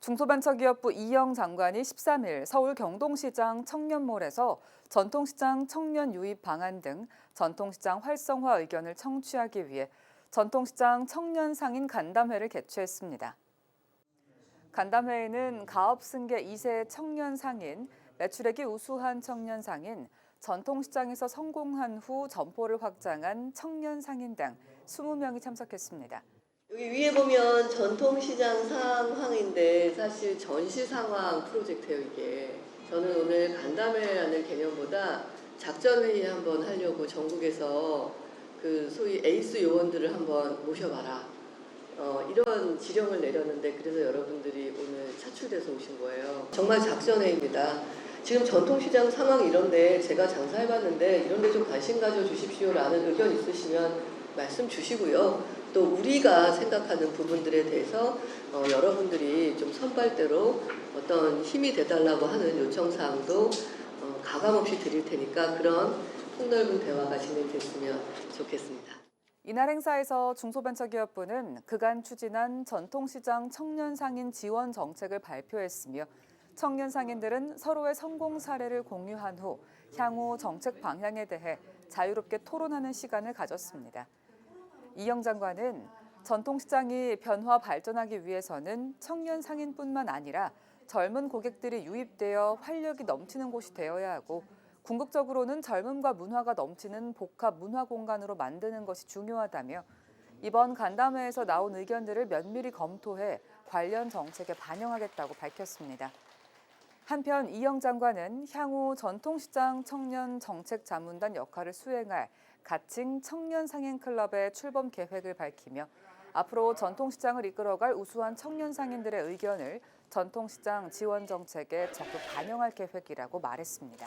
중소벤처기업부 이영 장관이 13일 서울 경동시장 청년몰에서 전통시장 청년 유입 방안 등 전통시장 활성화 의견을 청취하기 위해 전통시장 청년 상인 간담회를 개최했습니다. 간담회에는 가업 승계 2세 청년 상인, 매출액이 우수한 청년 상인, 전통시장에서 성공한 후 점포를 확장한 청년 상인 등 20명이 참석했습니다. 여기 위에 보면 전통시장 상황인데 사실 전시 상황 프로젝트예요 이게. 저는 오늘 간담회라는 개념보다 작전 회의 한번 하려고 전국에서 그 소위 에이스 요원들을 한번 모셔봐라. 어, 이런 지령을 내렸는데 그래서 여러분들이 오늘 차출돼서 오신 거예요. 정말 작전 회의입니다. 지금 전통시장 상황이 이런데 제가 장사해봤는데 이런데 좀 관심 가져 주십시오라는 의견 있으시면 말씀 주시고요. 또 우리가 생각하는 부분들에 대해서 어, 여러분들이 좀 선발대로 어떤 힘이 돼달라고 하는 요청사항도 어, 가감없이 드릴 테니까 그런 폭넓은 대화가 진행됐으면 좋겠습니다. 이날 행사에서 중소벤처기업부는 그간 추진한 전통시장 청년 상인 지원 정책을 발표했으며 청년 상인들은 서로의 성공 사례를 공유한 후 향후 정책 방향에 대해 자유롭게 토론하는 시간을 가졌습니다. 이영 장관은 전통시장이 변화 발전하기 위해서는 청년 상인뿐만 아니라 젊은 고객들이 유입되어 활력이 넘치는 곳이 되어야 하고 궁극적으로는 젊음과 문화가 넘치는 복합 문화 공간으로 만드는 것이 중요하다며 이번 간담회에서 나온 의견들을 면밀히 검토해 관련 정책에 반영하겠다고 밝혔습니다. 한편 이영 장관은 향후 전통시장 청년 정책 자문단 역할을 수행할 가칭 청년 상인 클럽의 출범 계획을 밝히며 앞으로 전통시장을 이끌어갈 우수한 청년 상인들의 의견을 전통시장 지원 정책에 적극 반영할 계획이라고 말했습니다.